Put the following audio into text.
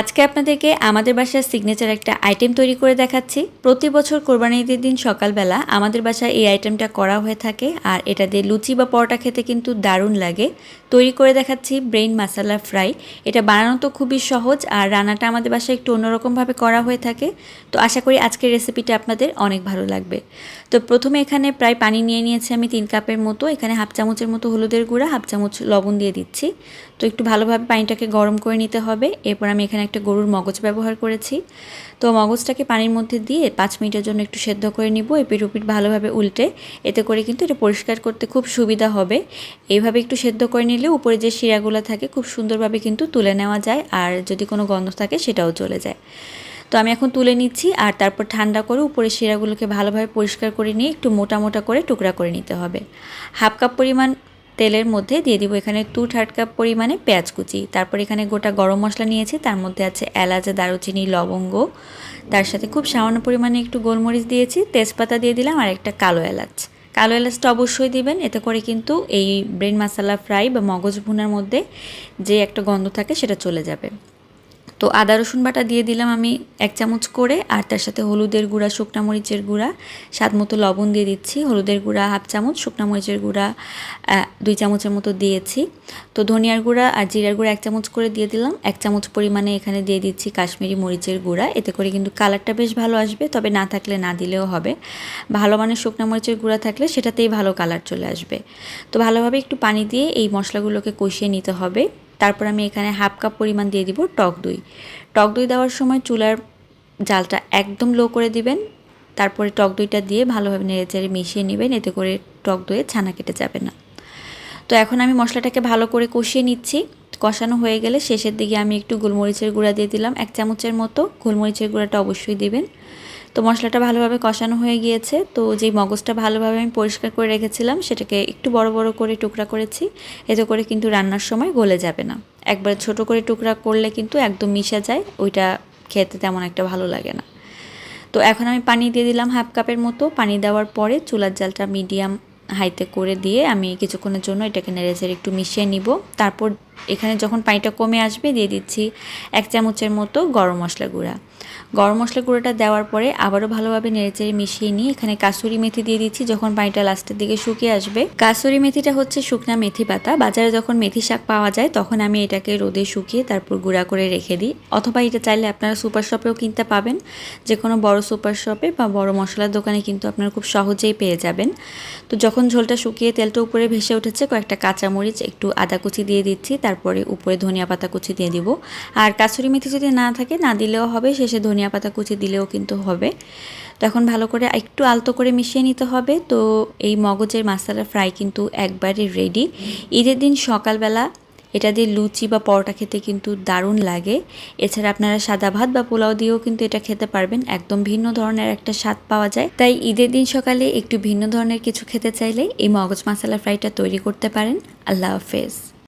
আজকে আপনাদেরকে আমাদের বাসার সিগনেচার একটা আইটেম তৈরি করে দেখাচ্ছি। প্রতি বছর কোরবানি ঈদের দিন সকালবেলা আমাদের বাসায় এই আইটেমটা করা হয়ে থাকে আর এটা দিয়ে লুচি বা পরোটা খেতে কিন্তু দারুণ লাগে। তৈরি করে দেখাচ্ছি ব্রেন মাসালা ফ্রাই এটা বানানো তো খুবই সহজ আর রান্নাটা আমাদের বাসায় একটু অন্যরকমভাবে করা হয়ে থাকে। তো আশা করি আজকের রেসিপিটা আপনাদের অনেক ভালো লাগবে। তো প্রথমে এখানে প্রায় পানি নিয়ে নিয়েছি আমি তিন কাপের মতো। এখানে হাফ চামচের মতো হলুদের গুঁড়া, হাফ চামচ লবণ দিয়ে দিচ্ছি। তো একটু ভালোভাবে পানিটাকে গরম করে নিতে হবে। এরপর আমি এখানে একটা গরুর মগজ ব্যবহার করেছি। তো মগজটাকে পানির মধ্যে দিয়ে পাঁচ মিনিটের জন্য একটু সেদ্ধ করে নিব এপিট উপিট ভালোভাবে উল্টে। এতে করে কিন্তু এটা পরিষ্কার করতে খুব সুবিধা হবে। এইভাবে একটু সেদ্ধ করে নিলে উপরে যে শিরাগুলো থাকে, খুব সুন্দরভাবে কিন্তু তুলে নেওয়া যায় আর যদি কোনো গন্ধ থাকে সেটাও চলে যায়। তো আমি এখন তুলে নিচ্ছি আর তারপর ঠান্ডা করে উপরে শিরাগুলোকে ভালোভাবে পরিষ্কার করে নিয়ে একটু মোটা মোটা করে টুকরা করে নিতে হবে। হাফ কাপ পরিমাণ তেলের মধ্যে দিয়ে দিব এখানে টু থার্ড কাপ পরিমাণে পেঁয়াজ কুচি। তারপর এখানে গোটা গরম মশলা নিয়েছি, তার মধ্যে আছে এলাচ, দারুচিনি, লবঙ্গ। তার সাথে খুব সামান্য পরিমাণে একটু গোলমরিচ দিয়েছি, তেজপাতা দিয়ে দিলাম আর একটা কালো এলাচ। কালো এলাচটা অবশ্যই দিবেন, এতে করে কিন্তু এই ব্রেন মশলা ফ্রাই বা মগজ ভুনার মধ্যে যে একটা গন্ধ থাকে সেটা চলে যাবে। তো আদা, রসুন বাটা দিয়ে দিলাম আমি এক চামচ করে, আর তার সাথে হলুদের গুঁড়া, শুকনা মরিচের গুঁড়া, স্বাদ মতো লবণ দিয়ে দিচ্ছি। হলুদের গুঁড়া হাফ চামচ, শুকনা মরিচের গুঁড়া দুই চামচের মতো দিয়েছি। তো ধনিয়ার গুঁড়া আর জিরার গুঁড়া এক চামচ করে দিয়ে দিলাম। এক চামচ পরিমাণে এখানে দিয়ে দিচ্ছি কাশ্মীরি মরিচের গুঁড়া। এতে করে কিন্তু কালারটা বেশ ভালো আসবে, তবে না থাকলে না দিলেও হবে। ভালো মানের শুকনা মরিচের গুঁড়া থাকলে সেটাতেই ভালো কালার চলে আসবে। তো ভালোভাবে একটু পানি দিয়ে এই মশলাগুলোকে কষিয়ে নিতে হবে। তারপর আমি এখানে হাফ কাপ পরিমাণ দিয়ে দিব টক দই। টক দই দেওয়ার সময় চুলার জালটা একদম লো করে দিবেন। তারপরে টক দইটা দিয়ে ভালোভাবে নেড়েচেড়ে মিশিয়ে নেবেন, এতে করে টক দইয়ে ছানা কেটে যাবে না। তো এখন আমি মশলাটাকে ভালো করে কষিয়ে নিচ্ছি। কষানো হয়ে গেলে শেষের দিকে আমি একটু গোলমরিচের গুঁড়া দিয়ে দিলাম, এক চামচের মতো। গোলমরিচের গুঁড়াটা অবশ্যই দিবেন। তো মশলাটা ভালোভাবে কষানো হয়ে গিয়েছে। তো যেই মগজটা ভালোভাবে আমি পরিষ্কার করে রেখেছিলাম, সেটাকে একটু বড় বড় করে টুকরা করেছি। এতে করে কিন্তু রান্নার সময় গলে যাবে না। একবার ছোট করে টুকরা করলে কিন্তু একদম মিশে যায়, ওইটা খেতে তেমন একটা ভালো লাগে না। তো এখন আমি পানি দিয়ে দিলাম হাফ কাপের মতো। পানি দেওয়ার পরে চুলার জালটা মিডিয়াম হাইতে করে দিয়ে আমি কিছুক্ষণের জন্য এটাকে নেড়েচেড়ে একটু মিশিয়ে নিব। তারপর এখানে যখন পানিটা কমে আসবে, দিয়ে দিচ্ছি এক চামচের মতো গরম মশলা গুঁড়া। গরম মশলা গুঁড়োটা দেওয়ার পরে আবারও ভালোভাবে নেড়েচেড়ে মিশিয়ে নিয়ে এখানে কাসুরি মেথি দিয়ে দিচ্ছি যখন পানিটা লাস্টের দিকে শুকিয়ে আসবে। কাসুরি মেথিটা হচ্ছে শুকনা মেথি পাতা। বাজারে যখন মেথি শাক পাওয়া যায়, তখন আমি এটাকে রোদে শুকিয়ে তারপর গুঁড়া করে রেখে দিই। অথবা এটা চাইলে আপনারা সুপার শপেও কিনতে পাবেন। যে কোনো বড় সুপার শপে বা বড় মশলার দোকানে কিন্তু আপনারা খুব সহজেই পেয়ে যাবেন। তো যখন ঝোলটা শুকিয়ে তেলটা উপরে ভেসে উঠেছে, কয়েকটা কাঁচামরিচ, একটু আদা কুচি দিয়ে দিচ্ছি। তারপরে উপরে ধনিয়া পাতা কুচি দিয়ে দিব। আর কাসুরি মেথি যদি না থাকে, না দিলেও হবে, শেষে ধনিয়া পাতা কুচি দিলেও কিন্তু হবে। তখন ভালো করে একটু আলতো করে মিশিয়ে নিতে হবে। তো এই মগজের মাসালা ফ্রাই কিন্তু একবারে রেডি। ঈদের দিন সকালবেলা এটা দিয়ে লুচি বা পরোটা খেতে কিন্তু দারুণ লাগে। এছাড়া আপনারা সাদা ভাত বা পোলাও দিয়েও কিন্তু এটা খেতে পারবেন। একদম ভিন্ন ধরনের একটা স্বাদ পাওয়া যায়। তাই ঈদের দিন সকালে একটু ভিন্ন ধরনের কিছু খেতে চাইলে এই মগজ মাসালা ফ্রাইটা তৈরি করতে পারেন। আল্লাহ হাফেজ।